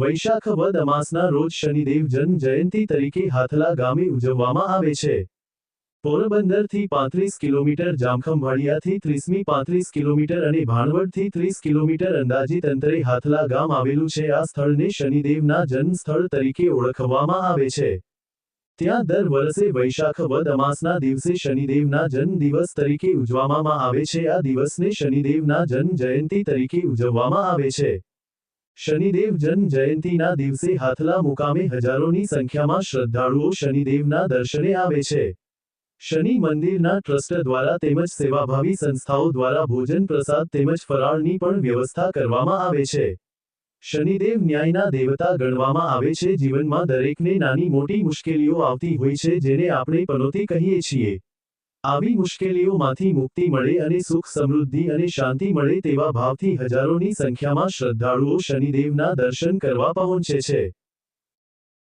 વૈશાખ વદ અમાસના રોજ શનિદેવ જન્મ જયંતિ તરીકે હાથલા ગામે ઉજવવામાં આવે છે. પોરબંદરથી પાંત્રીસ કિલોમીટર, જામખંભાળિયાથી ત્રીસમી, પાંત્રીસ કિલોમીટર અને ભાણવડથી ત્રીસ કિલોમીટર અંદાજિત અંતરે હાથલા ગામ આવેલું છે. આ સ્થળને શનિદેવના જન્મ સ્થળ તરીકે ઓળખવામાં આવે છે. ત્યાં દર વર્ષે વૈશાખ વદ અમાસના દિવસે શનિદેવના જન્મ દિવસ તરીકે ઉજવવામાં આવે છે. આ દિવસને શનિદેવના જન્મ જયંતિ તરીકે ઉજવવામાં આવે છે. શનિદેવ જન્મ જયંતિના દિવસે હાથલા મુકામે હજારોની સંખ્યામાં શ્રદ્ધાળુઓ શનિદેવના દર્શને આવે છે. શનિ મંદિરના ટ્રસ્ટ દ્વારા તેમજ સેવાભાવી સંસ્થાઓ દ્વારા ભોજન પ્રસાદ તેમજ ફરાળની પણ વ્યવસ્થા કરવામાં આવે છે. શનિદેવ ન્યાયના દેવતા ગણવામાં આવે છે. જીવનમાં દરેકને નાની મોટી મુશ્કેલીઓ આવતી હોય છે, જેને આપણે પનોતી કહીએ છીએ. આવી મુશ્કેલીઓમાંથી મુક્તિ મળે અને સુખ સમૃદ્ધિ અને શાંતિ મળે તેવા ભાવથી હજારોની સંખ્યામાં શ્રદ્ધાળુઓ શનિદેવના દર્શન કરવા પહોંચે છે.